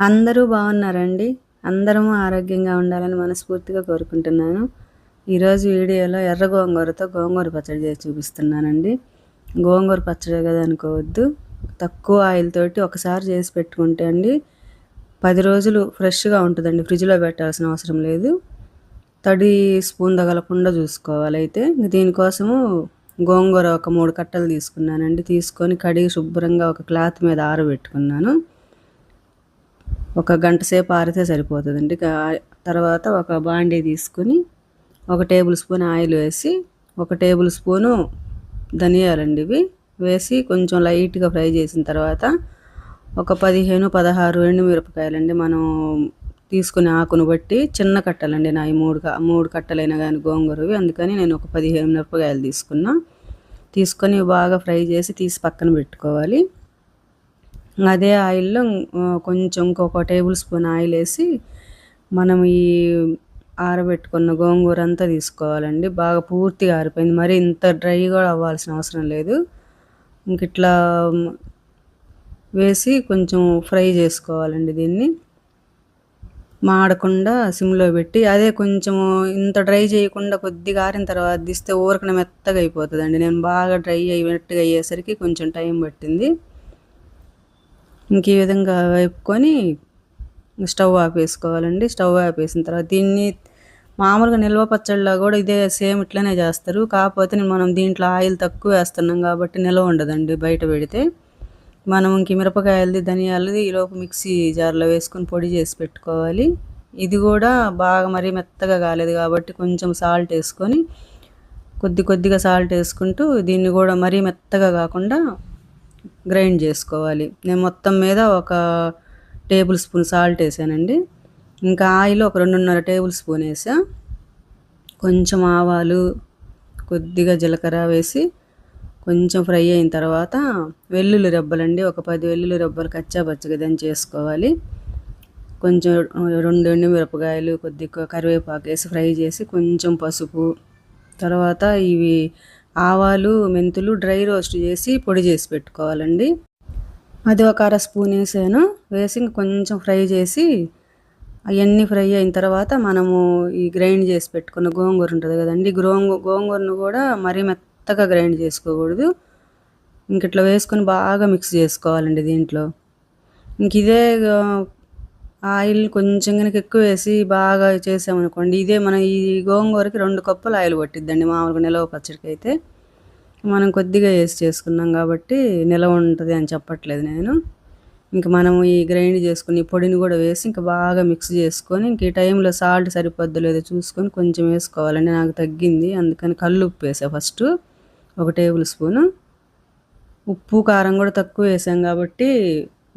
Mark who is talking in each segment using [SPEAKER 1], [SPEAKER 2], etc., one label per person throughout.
[SPEAKER 1] అందరూ బాగున్నారండి. అందరము ఆరోగ్యంగా ఉండాలని మనస్ఫూర్తిగా కోరుకుంటున్నాను. ఈరోజు వీడియోలో ఎర్ర గోంగూరతో గోంగూర పచ్చడి చేసి చూపిస్తున్నానండి. గోంగూర పచ్చడి కదా అనుకోవద్దు. తక్కువ ఆయిల్ తోటి ఒకసారి చేసి పెట్టుకుంటే అండి పది రోజులు ఫ్రెష్గా ఉంటుందండి. ఫ్రిడ్జ్లో పెట్టాల్సిన అవసరం లేదు. తడి స్పూన్ తగలకుండా చూసుకోవాలి అయితే. దీనికోసము గోంగూర ఒక మూడు కట్టలు తీసుకున్నానండి. తీసుకొని కడిగి శుభ్రంగా ఒక క్లాత్ మీద ఆరబెట్టుకున్నాను. ఒక గంట సేపు ఆరితే సరిపోతుందండి. తర్వాత ఒక బాండీ తీసుకుని ఒక టేబుల్ స్పూన్ ఆయిల్ వేసి ఒక టేబుల్ స్పూను ధనియాలండి ఇవి వేసి కొంచెం లైట్గా ఫ్రై చేసిన తర్వాత ఒక పదిహేను పదహారు ఎండుమిరపకాయలండి మనం తీసుకునే ఆకును బట్టి చిన్న కట్టలండి నా ఈ మూడు మూడు కట్టలైనా కానీ గోంగూరవి. అందుకని నేను ఒక పదిహేను మిరపకాయలు తీసుకున్నా. తీసుకొని బాగా ఫ్రై చేసి తీసి పక్కన పెట్టుకోవాలి. అదే ఆయిల్లో కొంచెం ఇంకొక టేబుల్ స్పూన్ ఆయిల్ వేసి మనం ఈ ఆరబెట్టుకున్న గోంగూర అంతా తీసుకోవాలండి. బాగా పూర్తిగా ఆరిపోయింది. మరి ఇంత డ్రై కూడా అవ్వాల్సిన అవసరం లేదు. ఇంక ఇట్లా వేసి కొంచెం ఫ్రై చేసుకోవాలండి దీన్ని. మాడకుండా సిమ్లో పెట్టి అదే కొంచెం ఇంత డ్రై చేయకుండా కొద్దిగా ఆరిన తర్వాత తీస్తే ఊరకన మెత్తగా అయిపోతుందండి. నేను బాగా డ్రై అయినట్టుగా అయ్యేసరికి కొంచెం టైం పట్టింది. ఇంక ఈ విధంగా వేపుకొని స్టవ్ ఆపేసుకోవాలండి. స్టవ్ ఆపేసిన తర్వాత దీన్ని మామూలుగా నిల్వ పచ్చడిలో కూడా ఇదే సేమ్ ఇట్లనే చేస్తారు. కాకపోతే మనం దీంట్లో ఆయిల్ తక్కువ వేస్తున్నాం కాబట్టి నిల్వ ఉండదండి బయట పెడితే. మనం ఇంక మిరపకాయలది ధనియాలది ఈలోపు మిక్సీ జార్లో వేసుకొని పొడి చేసి పెట్టుకోవాలి. ఇది కూడా బాగా మరీ మెత్తగా కాలేదు కాబట్టి కొంచెం సాల్ట్ వేసుకొని కొద్ది కొద్దిగా సాల్ట్ వేసుకుంటూ దీన్ని కూడా మరీ మెత్తగా కాకుండా గ్రైండ్ చేసుకోవాలి. నేను మొత్తం మీద ఒక టేబుల్ స్పూన్ సాల్ట్ వేసానండి. ఇంకా ఆయిల్ ఒక రెండున్నర టేబుల్ స్పూన్ వేసా. కొంచెం ఆవాలు కొద్దిగా జీలకర్ర వేసి కొంచెం ఫ్రై అయిన తర్వాత వెల్లుల్లి రెబ్బలండి. ఒక పది వెల్లుల్లి రెబ్బలు కచ్చా పచ్చగా చేసుకోవాలి. కొంచెం రెండు ఎండు మిరపకాయలు కొద్దిగా కరివేపాకు వేసి ఫ్రై చేసి కొంచెం పసుపు తర్వాత ఇవి ఆవాలు మెంతులు డ్రై రోస్ట్ చేసి పొడి చేసి పెట్టుకోవాలండి. అది ఒక అర స్పూన్ వేసాను. వేసి కొంచెం ఫ్రై చేసి అవన్నీ ఫ్రై అయిన తర్వాత మనము ఈ గ్రైండ్ చేసి పెట్టుకున్న గోంగూర ఉంటుంది కదండి. గోంగూ గోంగూరను కూడా మరీ మెత్తగా గ్రైండ్ చేసుకోకూడదు. ఇంక ఇట్లా వేసుకొని బాగా మిక్స్ చేసుకోవాలండి దీంట్లో. ఇంక ఇదే ఆయిల్ కొంచెం కనుక ఎక్కువ వేసి బాగా చేసామనుకోండి ఇదే మనం ఈ గోంగూరకి రెండు కప్పులు ఆయిల్ పట్టిద్దండి మామూలుగా నిలవ పచ్చడికి అయితే. మనం కొద్దిగా వేసి చేసుకున్నాం కాబట్టి నిలవ ఉంటుంది అని చెప్పట్లేదు నేను. ఇంకా మనం ఈ గ్రైండ్ చేసుకుని పొడిని కూడా వేసి ఇంకా బాగా మిక్స్ చేసుకొని ఇంక ఈ టైంలో సాల్ట్ సరిపోద్దు లేదో చూసుకొని కొంచెం వేసుకోవాలండి నాకు తగ్గింది. అందుకని కళ్ళు ఉప్పు వేసా ఫస్ట్ ఒక టేబుల్ స్పూను. ఉప్పు కారం కూడా తక్కువ వేసాం కాబట్టి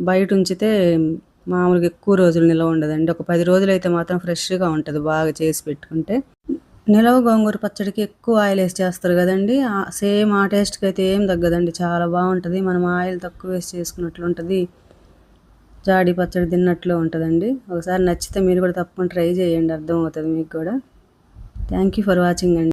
[SPEAKER 1] బయట ఉంచితే మామూలుగా ఎక్కువ రోజులు నిల్వ ఉండదండి. ఒక పది రోజులు అయితే మాత్రం ఫ్రెష్గా ఉంటుంది బాగా చేసి పెట్టుకుంటే. నిలవ గోంగూర పచ్చడికి ఎక్కువ ఆయిల్ వేసి చేస్తారు కదండి. సేమ్ ఆ టేస్ట్కి అయితే ఏం తగ్గదండి. చాలా బాగుంటుంది. మనం ఆయిల్ తక్కువ వేసి చేసుకున్నట్లు ఉంటుంది. జాడి పచ్చడి తిన్నట్లు ఉంటుందండి. ఒకసారి నచ్చితే మీరు కూడా తప్పకుండా ట్రై చేయండి. అర్థమవుతుంది మీకు కూడా. థ్యాంక్ యూ ఫర్ వాచింగ్ అండి.